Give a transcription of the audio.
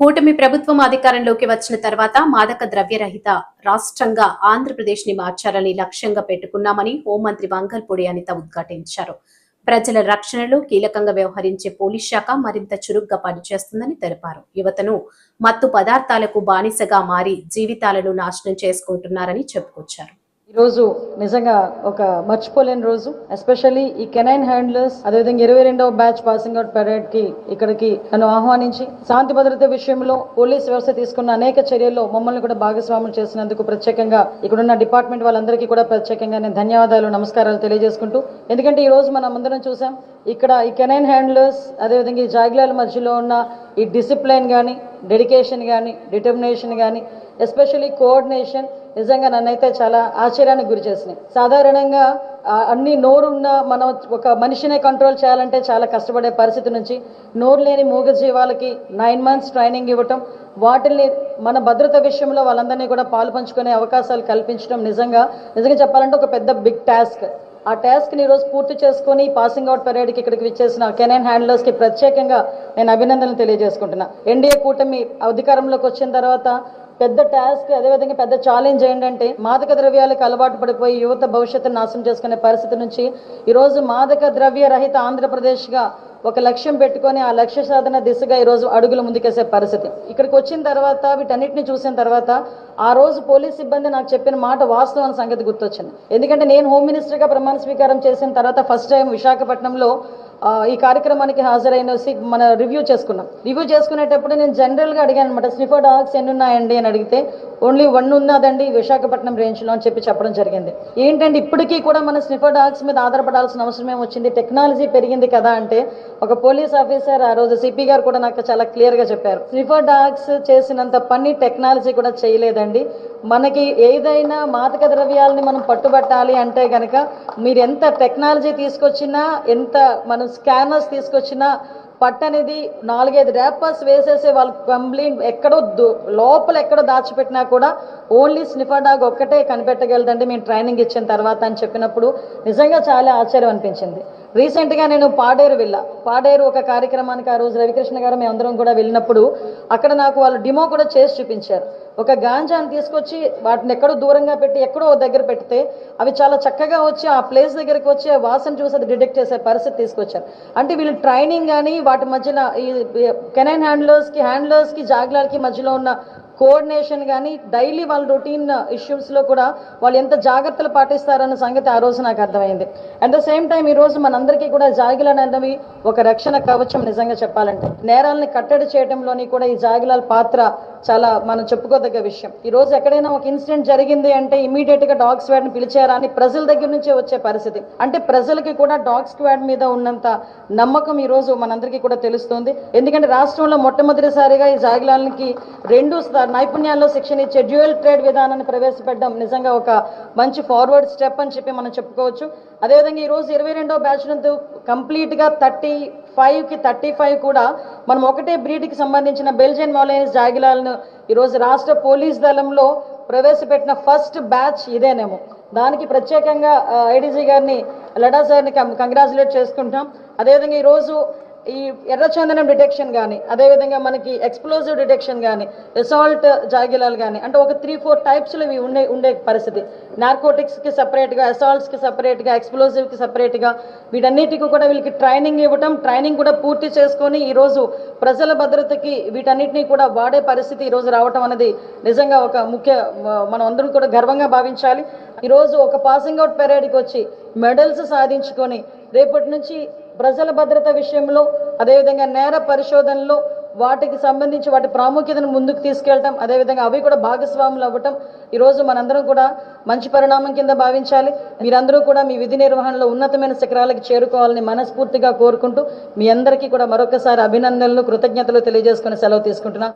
కూటమి ప్రభుత్వం అధికారంలోకి వచ్చిన తర్వాత మాదక ద్రవ్యరహిత రాష్ట్రంగా ఆంధ్రప్రదేశ్ని మార్చాలని లక్ష్యంగా పెట్టుకున్నామని హోంమంత్రి వంగల్పూడి అనిత ఉద్ఘాటించారు. ప్రజల రక్షణలో కీలకంగా వ్యవహరించే పోలీస్ శాఖ మరింత చురుగ్గా పనిచేస్తుందని తెలిపారు. యువతను మత్తు పదార్థాలకు బానిసగా మారి జీవితాలను నాశనం చేసుకుంటున్నారని చెప్పుకొచ్చారు. రోజు నిజంగా ఒక మర్చిపోలేని రోజు. ఎస్పెషల్లీ ఈ కెనైన్ హ్యాండ్లర్స్ అదేవిధంగా ఇరవై రెండవ బ్యాచ్ పాసింగ్ అవుట్ పెరేడ్కి ఇక్కడికి నన్ను ఆహ్వానించి శాంతి భద్రత విషయంలో పోలీస్ వ్యవస్థ తీసుకున్న అనేక చర్యల్లో మమ్మల్ని కూడా భాగస్వాములు చేసినందుకు ప్రత్యేకంగా ఇక్కడున్న డిపార్ట్మెంట్ వాళ్ళందరికీ కూడా ప్రత్యేకంగా నేను ధన్యవాదాలు నమస్కారాలు తెలియజేసుకుంటూ. ఎందుకంటే ఈ రోజు మనం అందరం చూసాం ఇక్కడ ఈ కెనైన్ హ్యాండ్లర్స్ అదేవిధంగా ఈ జాగ్లాల మధ్యలో ఉన్న ఈ డిసిప్లైన్ కానీ డెడికేషన్ కానీ డిటర్మినేషన్ కానీ ఎస్పెషల్లీ కోఆర్డినేషన్ నిజంగా నన్నైతే చాలా ఆశ్చర్యానికి గురి చేసినాయి. సాధారణంగా అన్ని నోరున్న మనం ఒక మనిషినే కంట్రోల్ చేయాలంటే చాలా కష్టపడే పరిస్థితి నుంచి నోరు లేని మూగ జీవాలకి నైన్ మంత్స్ ట్రైనింగ్ ఇవ్వటం వాటిని మన భద్రత విషయంలో వాళ్ళందరినీ కూడా పాలు పంచుకునే అవకాశాలు కల్పించడం నిజంగా నిజంగా చెప్పాలంటే ఒక పెద్ద బిగ్ టాస్క్ ఆ టాస్క్ని ఈరోజు పూర్తి చేసుకొని పాసింగ్ అవుట్ పరేడ్కి ఇక్కడికి విచ్చేసిన కెనైన్ హ్యాండ్లర్స్కి ప్రత్యేకంగా నేను అభినందనలు తెలియజేసుకుంటున్నా. ఎన్డీఏ కూటమి అధికారంలోకి వచ్చిన తర్వాత పెద్ద టాస్క్ అదేవిధంగా పెద్ద ఛాలెంజ్ ఏంటంటే మాదక ద్రవ్యాలకు అలవాటు పడిపోయి యువత భవిష్యత్తును నాశనం చేసుకునే పరిస్థితి నుంచి ఈరోజు మాదక ద్రవ్య రహిత ఆంధ్రప్రదేశ్గా ఒక లక్ష్యం పెట్టుకొని ఆ లక్ష్య సాధన దిశగా ఈరోజు అడుగులు ముందుకేసే పరిస్థితి. ఇక్కడికి వచ్చిన తర్వాత వీటన్నిటిని చూసిన తర్వాత ఆ రోజు పోలీస్ సిబ్బంది నాకు చెప్పిన మాట వాస్తవం అనే సంగతి గుర్తొచ్చింది. ఎందుకంటే నేను హోమ్ మినిస్టర్గా ప్రమాణ స్వీకారం చేసిన తర్వాత ఫస్ట్ టైం విశాఖపట్నంలో ఈ కార్యక్రమానికి హాజరైన మన రివ్యూ చేసుకున్నాం. రివ్యూ చేసుకునేటప్పుడు నేను జనరల్గా అడిగాను అనమాట స్నిఫర్ డాగ్స్ ఎన్ని ఉన్నాయండి అని అడిగితే ఓన్లీ వన్ ఉన్నదండి విశాఖపట్నం రేంజ్లో అని చెప్పి చెప్పడం జరిగింది. ఏంటంటే ఇప్పటికీ కూడా మన స్నిఫర్ డాగ్స్ మీద ఆధారపడాల్సిన అవసరం ఏమొచ్చింది టెక్నాలజీ పెరిగింది కదా అంటే ఒక పోలీస్ ఆఫీసర్ ఆ రోజు సిపి గారు కూడా నాకు చాలా క్లియర్గా చెప్పారు. స్నిఫర్ డాగ్స్ చేసినంత పని టెక్నాలజీ కూడా చేయలేదండి. మనకి ఏదైనా మాదక ద్రవ్యాలని మనం పట్టుబట్టాలి అంటే కనుక మీరు ఎంత టెక్నాలజీ తీసుకొచ్చినా ఎంత మనం స్కానర్స్ తీసుకొచ్చినా పట్టనేది నాలుగైదు ర్యాపర్స్ వేసేసే వాళ్ళు కంప్లైంట్ ఎక్కడో లోపల ఎక్కడో దాచిపెట్టినా కూడా ఓన్లీ స్నిఫర్ డాగ్ ఒక్కటే కనిపెట్టగలదండి మేము ట్రైనింగ్ ఇచ్చిన తర్వాత అని చెప్పినప్పుడు. నిజంగా చాలా ఆశ్చర్యం అనిపించింది. రీసెంట్గా నేను పాడేరు వెళ్ళా. పాడేరు ఒక కార్యక్రమానికి ఆ రోజు రవికృష్ణ గారు మేమందరం కూడా వెళ్ళినప్పుడు అక్కడ నాకు వాళ్ళు డిమో కూడా చేసి చూపించారు. ఒక గాంజాను తీసుకొచ్చి వాటిని ఎక్కడో దూరంగా పెట్టి ఎక్కడో ఓ దగ్గర పెడితే అవి చాలా చక్కగా వచ్చి ఆ ప్లేస్ దగ్గరికి వచ్చి ఆ వాసన చూసి అది డిటెక్ట్ చేసే పరిస్థితి తీసుకొచ్చారు. అంటే వీళ్ళు ట్రైనింగ్ కానీ వాటి మధ్యన ఈ కెనైన్ హ్యాండ్లర్స్కి హ్యాండ్లర్స్కి జాగ్లాలకి మధ్యలో ఉన్న కోఆర్డినేషన్ కానీ డైలీ వాళ్ళ రొటీన్ ఇష్యూస్లో కూడా వాళ్ళు ఎంత జాగ్రత్తలు పాటిస్తారన్న సంగతి ఆ రోజు నాకు అర్థమైంది. అట్ ద సేమ్ టైం ఈ రోజు మనందరికీ కూడా జాగిలాలు అనేవి ఒక రక్షణ కవచం నిజంగా చెప్పాలంటే. నేరాలని కట్టడి చేయడంలోని కూడా ఈ జాగిలాల పాత్ర చాలా మనం చెప్పుకోదగ్గ విషయం. ఈ రోజు ఎక్కడైనా ఒక ఇన్సిడెంట్ జరిగింది అంటే ఇమీడియట్గా డాగ్ స్క్వాడ్ని పిలిచారా అని ప్రజల దగ్గర నుంచే వచ్చే పరిస్థితి. అంటే ప్రజలకి కూడా డాగ్ స్క్వాడ్ మీద ఉన్నంత నమ్మకం ఈ రోజు మనందరికీ కూడా తెలుస్తుంది. ఎందుకంటే రాష్ట్రంలో మొట్టమొదటిసారిగా ఈ జాగిలాలకి రెండు స్థా- నైపుణ్యాల్లో శిక్షణ ఇచ్చే డ్యూయల్ ట్రేడ్ విధానాన్ని ప్రవేశపెట్టడం నిజంగా ఒక మంచి ఫార్వర్డ్ స్టెప్ అని చెప్పి మనం చెప్పుకోవచ్చు. అదేవిధంగా ఈరోజు ఇరవై రెండో బ్యాచ్ నందు కంప్లీట్గా థర్టీ ఫైవ్కి థర్టీ ఫైవ్ కూడా మనం ఒకటే బ్రీడ్కి సంబంధించిన బెల్జియన్ మాలైన్స్ జాగిలాలను ఈరోజు రాష్ట్ర పోలీస్ దళంలో ప్రవేశపెట్టిన ఫస్ట్ బ్యాచ్ ఇదేనేమో. దానికి ప్రత్యేకంగా ఐడీజీ గారిని లడా సార్ని కంగ్రాచులేట్ చేసుకుంటాం అదేవిధంగా ఈరోజు ఈ ఎర్రచందనం డిటెక్షన్ కానీ అదేవిధంగా మనకి ఎక్స్ప్లోజివ్ డిటెక్షన్ కానీ రిసాల్ట్ జాగిలాలు కానీ అంటే ఒక త్రీ ఫోర్ టైప్స్లో ఇవి ఉండే ఉండే పరిస్థితి. నార్కోటిక్స్కి సపరేట్గా అసాల్ట్స్కి సపరేట్గా ఎక్స్ప్లోజివ్కి సపరేట్గా వీటన్నిటికీ కూడా వీళ్ళకి ట్రైనింగ్ ఇవ్వటం ట్రైనింగ్ కూడా పూర్తి చేసుకొని ఈరోజు ప్రజల భద్రతకి వీటన్నిటిని కూడా వాడే పరిస్థితి ఈరోజు రావటం అనేది నిజంగా ఒక ముఖ్య మనం అందరం కూడా గర్వంగా భావించాలి. ఈరోజు ఒక పాసింగ్ అవుట్ పెరేడ్కి వచ్చి మెడల్స్ సాధించుకొని రేపటి నుంచి ప్రజల భద్రత విషయంలో అదేవిధంగా నేర పరిశోధనలో వాటికి సంబంధించి వాటి ప్రాముఖ్యతను ముందుకు తీసుకెళ్ళటం అదేవిధంగా అవి కూడా భాగస్వాములు అవ్వటం. ఈరోజు మనందరం కూడా మంచి పరిణామం కింద భావించాలి. మీరందరూ కూడా మీ విధి నిర్వహణలో ఉన్నతమైన శిఖరాలకు చేరుకోవాలని మనస్ఫూర్తిగా కోరుకుంటూ మీ అందరికీ కూడా మరొకసారి అభినందనలు కృతజ్ఞతలు తెలియజేసుకుని సెలవు తీసుకుంటున్నాను